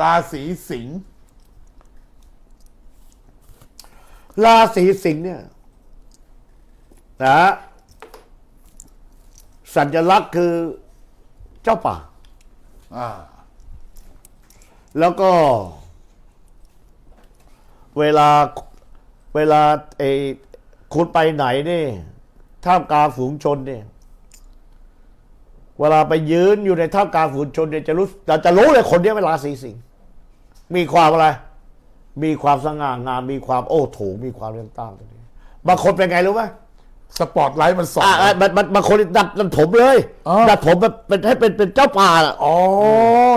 ราศีสิงห์ราศีสิงห์เนี่ยนะฮะสัญลักษณ์คือเจ้าป่า อ่า แล้วก็ เวลาเวลาไอ้คุณไปไหนนี่ท่ามกลางฝูงชนเนี่ย เวลาไปยืนอยู่ในท่ามกลางฝูงชนเนี่ยจะรู้จะจะรู้เลยคนเนี้ยเป็นราศีสิงห์มีความอะไร มีความสง่างามมีความโอ้โถงมีความเรื่องต้านตัวนี้บางคนเป็นไงรู้ไหมสปอตไลท์มันส่องอ่าอ่ามันมันบางคนดัดดัดผมเลยอ๋อ ดัดผมแบบเป็นให้เป็นเป็นเจ้าป่าอะอ๋อ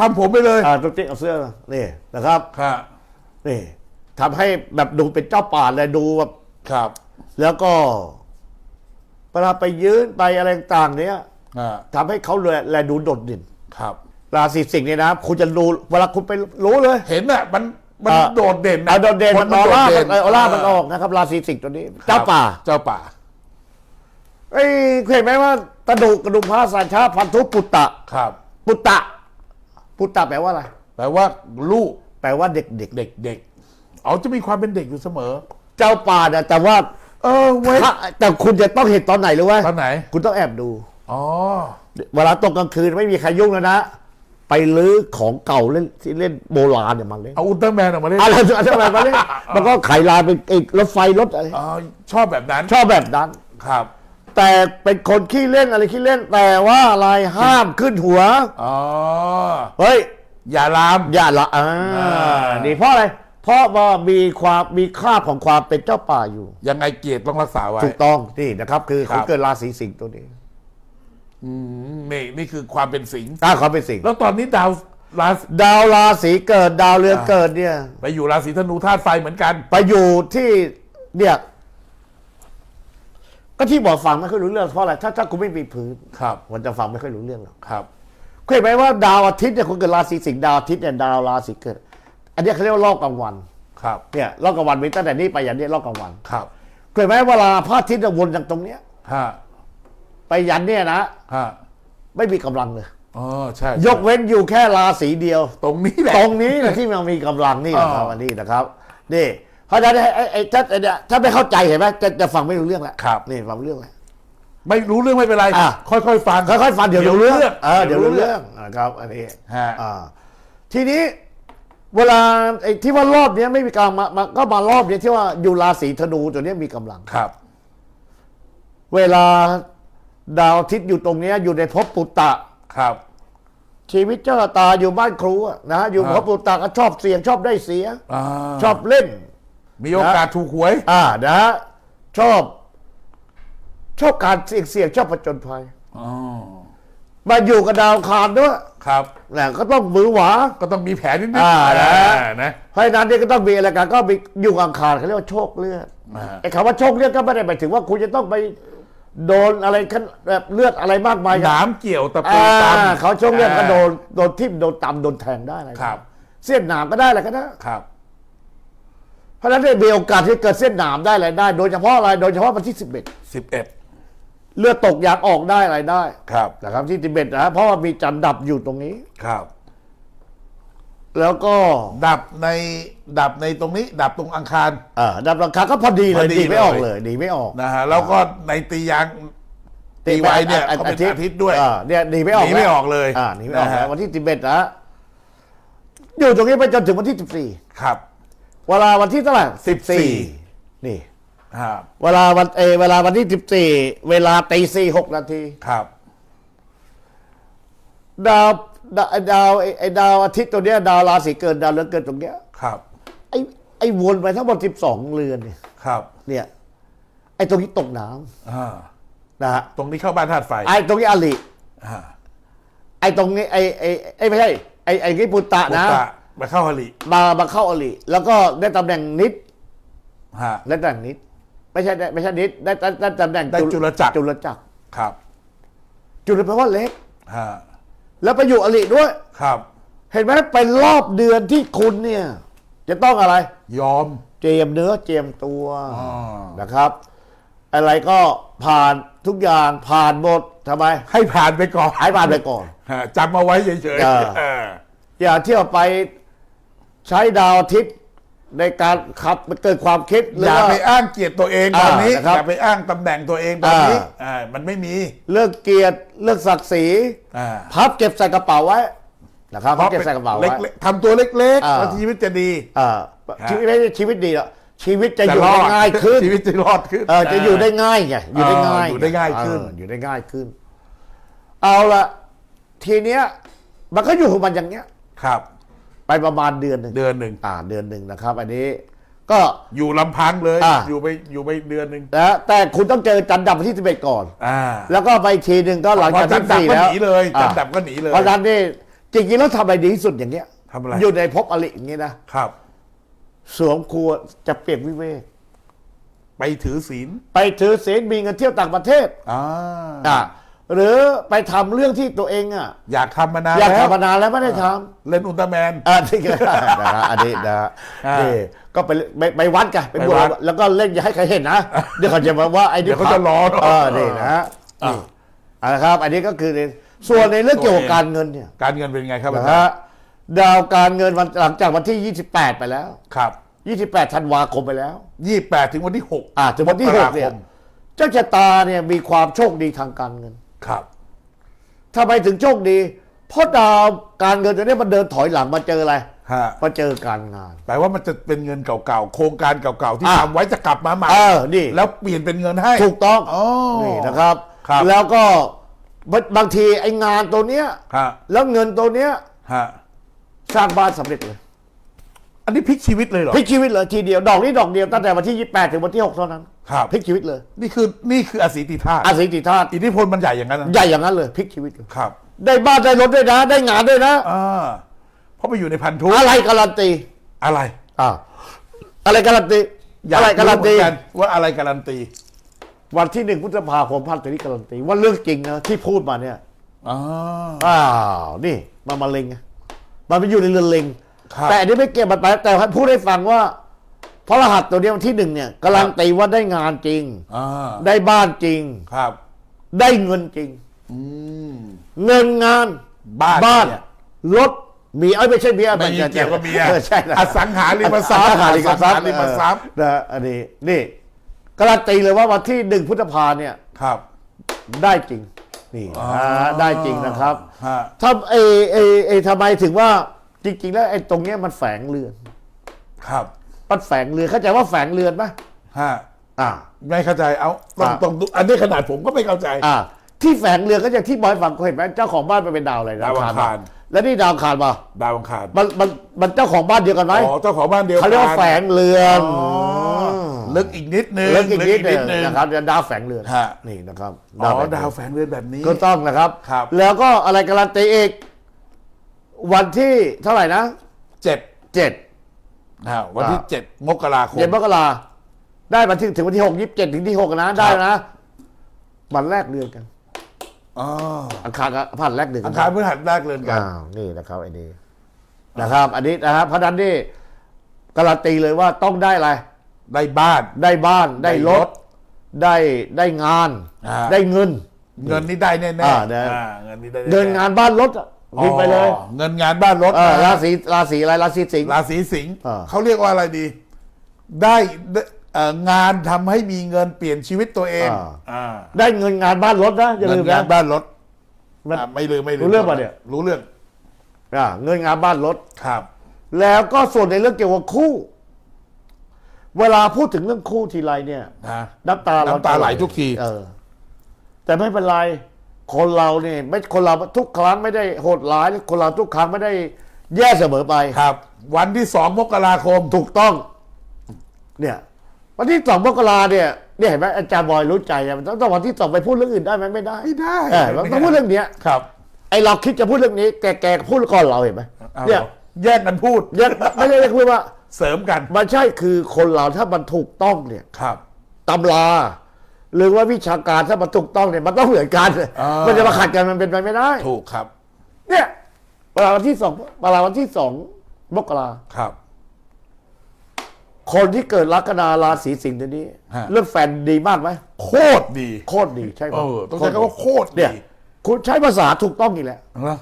ทำผมไปเลยอ่าตุ๊กติ๊กเอาเสื้อนี่นะครับครับนี่ทำให้แบบดูเป็นเจ้าป่าเลยดูแบบ ครับ แล้วก็เวลาไปยืนไปอะไรต่างๆเนี้ย อ่าทำให้เขาแลแลดูโดดเด่นครับ ราศีสิงห์เนี่ยนะคุณจะรู้เวลาคุณไปรู้เลย เห็นอะมันมันอ่า โดดเด่นนะเอาโดดเด่นคมันออโดร่าดมัเด่นเอออร่ามันออกนะครับ ราศีสิงห์ตัวนี้ครับเจ้าป่า เจ้าป่า เอ้ยเคยเห็นไหมว่ากระดูกกระดูกพระสัญชาพันธุปุตตะ ครับ ปุตตะ ปุตตะแปลว่าอะไร แปลว่าลูกแปลว่าเด็กเด็กเด็กๆอ๋อจะมีความเป็นเด็กอยู่เสมอ ๆ เจ้าป่าเนี่ยแต่ว่าเออเว้ย ถ้าแต่คุณจะต้องเห็นตอนไหนรู้ไหมตอนไหน คุณต้องแอบดู อ๋อ เวลาตกกลางคืนไม่มีใครยุ่งแล้วนะ ไปลื้อของเก่าเล่นที่เล่นโบราณเนี่ยมาเล่นเอาอุลตร้าแมนออกมาเล่นอะไรอะไรมาเล่นมันก็ไขลานเป็นไอ้รถไฟรถอะไรอ๋อชอบแบบนั้นชอบแบบนั้น ครับ แต่เป็นคนขี้เล่นอะไรขี้เล่น แต่ว่าอะไรห้ามขึ้นหัวอ๋อเฮ้ย อย่าลามอย่าละอ่าอ่านี่เพราะอะไรเพราะว่ามีความมีคราบของความเป็นเจ้าป่าอยู่ ยังไงเกียรติต้องรักษาไว้ถูกต้องนี่นะครับ คือครัเขาบเกิดราศีสิงห์ตัวนี้ อืมนี่นี่คือความเป็นสิงห์ถ้าเขาเป็นสิงห์แล้วตอนนี้ดาวราศีดาวราศีเกิดดาวเรือนเกิดเนี่ย ไปอยู่ราศีธนูธาตุไฟเหมือนกัน ไปอยู่ที่เนี่ยก็ที่บอกฟังไม่ค่อยรู้เรื่องเพราะอะไรถ้าถ้าคุณไม่มีพื้น ครับ มันจะฟังไม่ค่อยรู้เรื่องหรอกครับเคยเห็นไหมว่าดาวอาทิตย์เนี่ยคนเกิดราศีสิงห์ดาวอาทิตย์เนี่ยดาวราศีเกิด อันเนี้ยเขาเรียกว่ารอบกลางวันครับเนี่ยรอบกลางวันมีตั้งแต่นี้ไปยันเนี่ยรอบกลางวันครับ เคยเห็นไหมเวลาพระอาทิตย์เนี่ยวนจากตรงเนี้ยฮะ ไปยันเนี่ยนะฮะไม่มีกำลังเลย อ๋อใช่ยกเว้นอยู่แค่ราศีเดียว ตรงนี้แหละ ตรงนี้นะที่มันมีกำลังนี่นะครับอ๋ออั อันนี้นะครับนี่เพราะฉะนั้นไอ้ไอ้ไอ้ถ้าไอ้เนี่ยถ้าไม่เข้าใจเห็นไหมจะจะฟังไม่รู้เรื่องแล้วครับ นี่ฟังไม่รู้เรื่องแล้ว ไม่รู้เรื่องไม่เป็นไร อะ ค่อยๆฟัง ค่อยๆฟังเดี๋ยวรู้เรื่องเออเดี๋เดี๋ยยววรู้รู้เรื่เรื่อองงนะครับ อันนี้ฮะ อ่าทีนี้เวลาไอ้ที่ว่ารอบเนี้ยไม่มีการมามาก็มารอบเนี้ยที่ว่าอยู่ราศีธนูตัวเนี้ยมีกำลัง ครับ เวลา ดาวอาทิตย์อยู่ตรงเนี้ยอยู่ในภพปุตตะ ครับ ชีวิตเจ้าตาอยู่บ้านครูอะนะอยู่อ่าภพปุตตะก็ชอบเสี่ยงชอบได้เสียอ่าชอบเล่น มีโอกาสถูกหวย อ่านะฮะชอบ ชอบการเสี่ยงเสี่ยงชอบผจญภัย อ๋อ มาอยู่กับดาวอังคารด้วยครับนะก็ต้องมือหวา ก็ต้องมีแผนนิดนึงอ่านะนะ เพราะฉะนั้นเนี่ยก็ต้องมีอะไรกันก็มีอยู่กับอังคารเขาเรียกว่าโชคเลือดอ่า ไอ้คำว่าโชคเลือดก็ไม่ได้หมายถึงว่าคุณจะต้องไป โดนอะไรขั้นแบบเลือดอะไรมากมายหนามเกี่ยวตะปูอ่าตำเขาโชคเลือดก็โดนโดนทิ่มโดนตำโดนแทงได้อะไรครับ เส้นหนามก็ได้อะไรก็ได้ ครับ เพราะฉะนั้นเนี่ยมีโอกาสที่เกิดเส้นหนามได้อะไรได้ โดยเฉพาะอะไรโดยเฉพาะวันที่สิบเอ็ดสิบเอ็ดเลือดตกยางออกได้อะไรได้ครับนะครับที่ทิเบตนะฮะเพราะว่ามีจันทร์ดับอยู่ตรงนี้ ครับ แล้วก็ดับในดับในตรงนี้ ดับตรงอังคาร เอ่อดับราคาก็พอดีเลพอยดีดีไม่ออกเลย เลยดีไม่ออกนะฮะแล้วก็ในตียางตีไว้เนี่ยอะเขาเป็นอาทิตย์ด้วยอ่าเนี่ยดีไม่ออกหนีไม่แล้วออกเลยอ่าหนีไม่ออกนะฮะแล้ววันที่ทิเบตนะฮะอยู่ตรงนี้ไปจนถึงวันที่สิบสี่ครับ เวลาวันที่เท่าไหร่14 นี่ ครับเวลาวันเออเวลาวันที่สิบสี่เวลาตีสี่หกนาที ครับ ดาว ดาวไอ้ดาวไอ้ไอ้ดาวอาทิตย์ตัวเนี้ยดาวราศีเกิดดาวเรือนเกิดตรงเนี้ยครับไอ้ไอ้วนไปทั้งหมดสิบสองเรือนเนี่ยครับเนี่ยไอ้ตรงนี้ตกน้อ่าำนะฮะตรงนี้เข้าบ้านธาตุไฟไอ้ตรงนี้อลิอ่าไอ้ตรงนี้ไอ้ไอ้ไอ้ไม่ใช่ไอ้ไอ้นี่ปุตตะปุตนะตะมาเข้าฮลิมามาเข้าอลิแล้วก็ได้ตำแหน่งนิดฮะ ได้ตำแหน่งนิดไม่ใช่ได้ไม่ใช่นิดได้ได้ได้ตำแหน่งได้จุลจักร จุลจักร ครับจุลแปลว่าเล็กฮะ แล้วไปอยู่อลิด้วย ครับ เห็นไหมเป็นรอบเดือนที่คุณเนี่ย จะต้องอะไร ยอม เจียมเนื้อเจียมตัวอ๋อนะครับ อะไรก็ผ่านทุกอย่างผ่านหมดทำไมให้ผ่านไปก่อนหายผ่านไปก่อน ฮะจำมาไว้เฉยเออ ๆเอออย่าเที่ยวไปใช้ดาวอาทิตย์ ในการขับมันเกิดความคิดหรือย่าว่าไปอ้างเกียรติตัวเองตอนนี้อ่านะครับอย่าไปอ้างตำแหน่งตัวเองตอนนี้อ่า อ่ามันไม่มีเรื่องเกียรติเรื่องศักดิ์ศรีอ่าพับเก็บใส่กระเป๋าไว้นะครับพับเก็บใส่กระเป๋าไว้ ล็กๆทำตัวเล็กๆอ่าแล้วชีวิตจะดีอ่าฮะ ชีวิตไม่ใช่ชีวิตดีหรอกชีวิตจะจะอยู่รอได้ดง่ายขึ้นชีวิตจะรอดขึ้น เออจะอยู่ได้ง่ายไงอยู่ได้ง่ายเอออยู่ได้ง่ายขึ้น เอออยู่ได้ง่ายขึ้น เอาละทีเนี้ยมันก็อยู่ของมันอย่างเนี้ย ครับ ไปประมาณเดือนหนึ่งเดือนหนึ่งอ่าเดือนหนึ่งนะครับ อันนี้ก็ อยู่ลำพังเลยอ่าอยู่ไปอยู่ไปเดือนหนึ่งนะแต่คุณต้องเจอจันดับที่สิบเอ็ดก่อน อ่าแล้วก็ไปอีกทีหนึ่งก็หลังพอจากจันที่ดับสี่ก็แล้วหนีเลยอ่าจันดับก็หนีเลยเพราะฉะนั้นนี่จริงๆแล้วทำอะไรดีที่สุดอย่างเงี้ยทำอะไรอยู่ในภพอริอย่างงี้นะครับ สวมครัวจะเปรียบวิเวกไปถือศีลไปถือศีลมีเงินเที่ยวต่างประเทศอ่า อะ หรือไปทำเรื่องที่ตัวเองอะ อยากทำมานานอยากแล้วทำมานานแล้วไม่ได้ทเล่นอุลตร้าแมนำอ่าที่ก็ได้นะฮะอันนี้นะฮะอ่านี่นี่ก็ไปไปไปวัดกันไปไปบววัชดแล้วก็เล่นอย่าให้ใครเห็นนะ เดี๋ยวเขาจะมาว่าไอ้นี่เดี๋ยวเขาจะรอเนอะเออนี่นะฮะอ่า นี่อ่านะครับ อันนี้ก็คือในส่วนในเรื่องเกี่ยวกับการเงินเนี่ยการเงินเป็นไงครับอานะจารฮะย์ดาวการเงินวันหลังจากวันที่ 28 ไปแล้ว ครับ28ธันวาคมไปแล้ว ยี่แปดถึงวันที่หก อ่าถึงวันที่มกรา6เนี่ยคมเจ้าชะตาเนี่ยมีความโชคดีทางการเงิน ครับทำไมถึงโชคดี เพราะดาวการเงินตัวนี้มันเดินถอยหลังมาเจออะไรฮะมาเจอการงาน แปลว่ามันจะเป็นเงินเก่าๆ โครงการเก่าๆ ที่อะทำไว้จะกลับมาใหม่เออนี่ แล้วเปลี่ยนเป็นเงินให้ ถูกต้องอ๋อนี่นะครับ ครับ แล้วก็บางบางทีไอ้งานตัวเนี้ย ฮะแล้วเงินตัวเนี้ยฮะสร้างบ้านสำเร็จเลยอันนี้พลิกชีวิตเลยเหรอพลิกชีวิตเลยทีเดียวดอกนี้ดอกเดียวตั้งแต่วันที่ 28 ถึงวันที่ 6 เท่านั้น ครับ พลิกชีวิตเลย นี่คือนี่คืออสีติธาตุอาศิติธาตุอิทธิพลมันใหญ่อย่างนั้นนะใหญ่อย่างนั้นเลยพลิกชีวิตเลยครับได้บ้านได้รถด้วยนะ ได้งานด้วยนะ อ่าเพราะไปอยู่ในพันธุกอะไรการันตีอะไร อ่าอะไรการันตีอยากอะไรการันตี เหมือว่าอะไรการันตีวันที่หนึ่งพฤษภาคมพันธุ์นี้การันตีว่าเรื่องจริงนะที่พูดมาเนี่ยอ๋ออ้าวนี่มันมาเล็งไงมันไปอยู่ในเรือนเล็ง ครับแต่อันนี้ไม่เกี่ยวมันไปแต่พูดให้ฟังว่า พระรหัสตัวเนี้ยวันที่หนึ่งเนี่ยการันตีว่าได้งานจริง อ่าได้บ้านจริง ครับได้เงินจริง อืม เงินงานบ้านบ้านเนี่ย รถมีเอ้ยไม่ใช่เมียไม่มีเกี่ยวกับเมียออใช่นะอสังหาริมทรัพย์อสังหาริมทรัพย์อสังหาริมทรัพย์ เออนะอันนี้นี่การันตีเลยว่าวันที่หนึ่งพฤษภาเนี่ย ครับ ได้จริง นี่อ๋ออ่าได้จริงนะครับฮะ ถ้าเอเอเอทำไมถึงว่าจริง ๆ แล้วไอ้ตรงเนี้ยมันแฝงเรือน ครับ มันแฝงเรือนเข้าใจว่าแฝงเรือนไหมฮะอ่า ไม่เข้าใจเอาต้องอะต้องดูอันนี้ขนาดผมก็ไม่เข้าใจ อ่า ที่แฝงเรือนก็อย่างที่บอยฟังเคยเห็นไหมเจ้าของบ้านมันเป็นดาวอะไรดาวอังคารแล้วนี่ดาวอังคารมาดาวอังคารมันมันมันเจ้าของบ้านเดียวกันไหมอ๋อเจ้าของบ้านเดียวกันเขาเรียกว่าแฝงเรือนอ๋อลึกอีกนิดนึงเรื่องอีกนิดหนึงนึงนะครับเดี๋ยวดาวแฝงเรือนฮะนี่นะครับอ๋อแฝงเรือนดาวแฝงเรือนแบบนี้ก็ต้องนะครับครับ แล้วก็อะไรการันตีอีกวันที่เท่าไหร่นะเจ็ดเจ็ด อ่าวันที่อ่าเจ็ดมกราคมเจ็ดมกราได้มาถึงถึงวันที่หกยี่สิบเจ็ดถึงที่หกนะได้นะวันแรกเรือนกันอ๋ออังคารกับผ่านแรกเดือนกัอังคารพฤหัสแรกเรือนกัน อ้าวนี่นะครับไอ้นี่นะครับ อันนี้นะครับเพราะฉะนั้นนี่การันตีเลยว่าต้องได้อะไร ได้บ้าน ได้บ้านได้รได้รถถได้ได้งาน อ่า ได้เงิน เงินนี่ได้แน่ๆอ่าได้ อ่าเงินนี่ได้แๆเดินงานบ้านรถอะ วิ่งไปเลยอ๋อเงินงานบ้านรถเออนะราศีราศีอะไรราศีสิงห์ ราศีสิงห์อ่า เขาเรียกว่าอะไรดี ได้ได้เอ่องานทำให้มีเงินเปลี่ยนชีวิตตัวเองอ่าได้เงินงานบ้านรถนะอย่าเงิลืนมงานะ นบ้านรถมันอ่าไม่ลืมไม่ลืมรู้เรื่องป่ะเนี่ย รู้เรื่องอ่าเงินงานบ้านรถ ครับ แล้วก็ส่วนในเรื่องเกี่ยวกับคู่ เวลาพูดถึงเรื่องคู่ทีไรเนี่ย นะ น้ำตาเรน้ำตาไหลทุกที เออ แต่ไม่เป็นไร คนเราเนี่ยไม่คนเราทุกครั้งไม่ได้โหดร้ายคนเราทุกครั้งไม่ได้แย่เสมอไปครับ วันที่สองมกราคมถูกต้อง เนี่ย วันที่สองมกราเนี่ยเนี่ยเห็นไหมอาจารย์บอยรู้ใจอะมันต้องต้องวันที่สองไปพูดเรื่องอื่นได้ไหมไม่ได้ไม่ได้เออเราต้องพูดเรื่องเนี้ยครับ ไอเราคิดจะพูดเรื่องนี้ แกแกพูดก่อนเราเห็นไหมเอาเนี่ยแยกกันพูดยังไม่ได้เรียกว่า เสริมกันมันใช่คือคนเราถ้ามันถูกต้องเนี่ยครับตำรา หรือว่าวิชาการถ้ามันถูกต้องเนี่ยมันต้องเหมือนกันอ่ามั มันจะมาขัดกันมันเป็นไปไม่ได้ ถูกครับเนี่ยเวลาวันที่สองเวลาวันที่สองมกราครับ คนที่เกิดลัคนาราศีสิงห์ตัวนี้ ฮะ เรื่องแฟนดีมากไหมโคตรดี โคตรดีใช่ไหมเออต้องใช้คำว่าโคตรดีเนี่ย คุณใช้ภาษาถูกต้องอีกแล้วนะ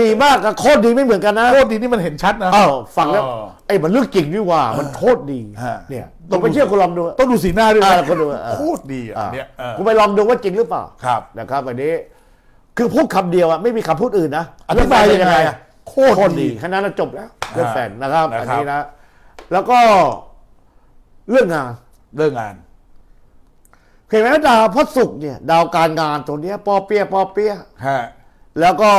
ดีมากกับโคตรดีไม่เหมือนกันนะโคตรดีนี่มันเห็นชัดนะอ้าวฟังแล้วอ๋อ ไอ้มันเรื่องจริงนี่หว่ามันโคตรดีฮะ เนี่ยต้องไปเชื่อคุณลองดู ต้องดูสีหน้าด้วยอ่านะคุณดูอ่า โคตรดีอะอ่าเนี่ยเออคุณไปลองดูว่าจริงหรือเปล่าครับ นะครับอันนี้ คือพูดคำเดียวอะไม่มีคำพูดอื่นนะอธิบายยังไงอะโคโคตรตรดีดีแค่นั้นแล้วจบแล้วเรื่องแฟนนะครับนะอันครับนี้นะ แล้วก็เรื่องงาน เรื่องงาน เห็นไหมดาวพระศุกร์เนี่ย ดาวการงานตัวเนี้ยปอเปียปอเปียฮะ แล้วก็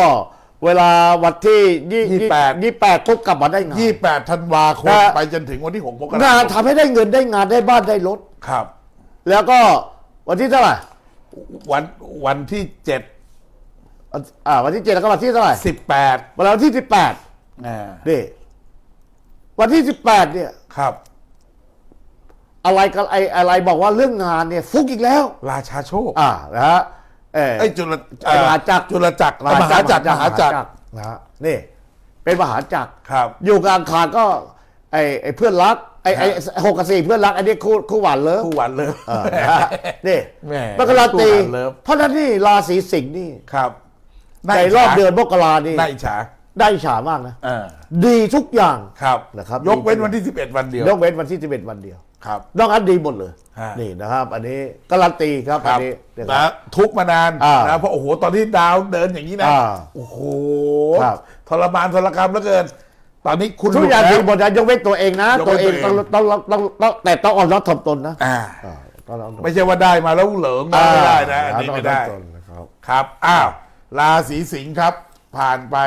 เวลาวันที่ยี่ยี่สิบแปดยี่แปดปุ๊บกลับมาได้งานยี่แปดธันวาคมนะ ไปจนถึงวันที่หกมกราคงานมทำให้ได้เงินได้งานได้บ้านได้รถ ครับ แล้วก็วันที่เท่าไหร่วันวันที่เจ็ดอ่าวันที่เจ็ดแล้วก็วันที่เท่าไหร่สิบแปดวันที่สิบแปดอ่านี่วันที่สิบแปดเนี่ย ครับ อะไรกันไออะไรบอกว่าเรื่องงานเนี่ย ฟุกอีกแล้ว ราชาโชค อ่านะฮะเออ ไอ้ยจุลไอ้มหาจักรจุลจักรมหาจักรมหาจักรนะฮะนี่ เป็นมหาจักร ครับ อยู่กลางคานก็ ไอไอเพื่อนรักไอไอหกกับสี่เพื่อนรักอันนี้คู่คู่หวานเลิฟคู่หวานเลิฟ เออนะฮะนี่แหมมกราตรีคู่หวานเลิฟ เพราะฉะนั้นนี่ราศีสิงห์นี่ครับในรอบเดือนมกรานี่น่าอิจฉาได้ฉามากนะอ่าดีทุกอย่าง ครับ นะครับ ยกเว้นวันที่สิบเอ็ดวันเดียวยกเว้นวันที่สิบเอ็ดวันเดียว ครับนอกนั้นดีหมดเลย ฮะ นี่นะครับ อันนี้การันตีครับคอันรับนี้นะคนะรับทุกข์มานานอ่านะเพราะโอ้โหตอนที่ดาวเดินอย่างนี้นะอ่าโอ้โหครับ ทรมานทรกรรมเหลือเกิน ตอนนี้คุณทุกอย่างหลุดีดหมดนะยกเว้นตัวเองนะ ยกตัวเว้นเองตัวต้องเองต้องต้องต้องแต่ต้องอ่อนรับถ่อมตนนะอ่า อ่าต้องอ่อนรับถ่อมตนไม่ใช่ว่าได้มาแล้วเหลิงนะไม่ได้นะอันนี้ต้งไม่ได้ อ่อนรับถ่อมตนนะครับ ครับ อ้าว ราศีสิงห์ครับ ผ่านไป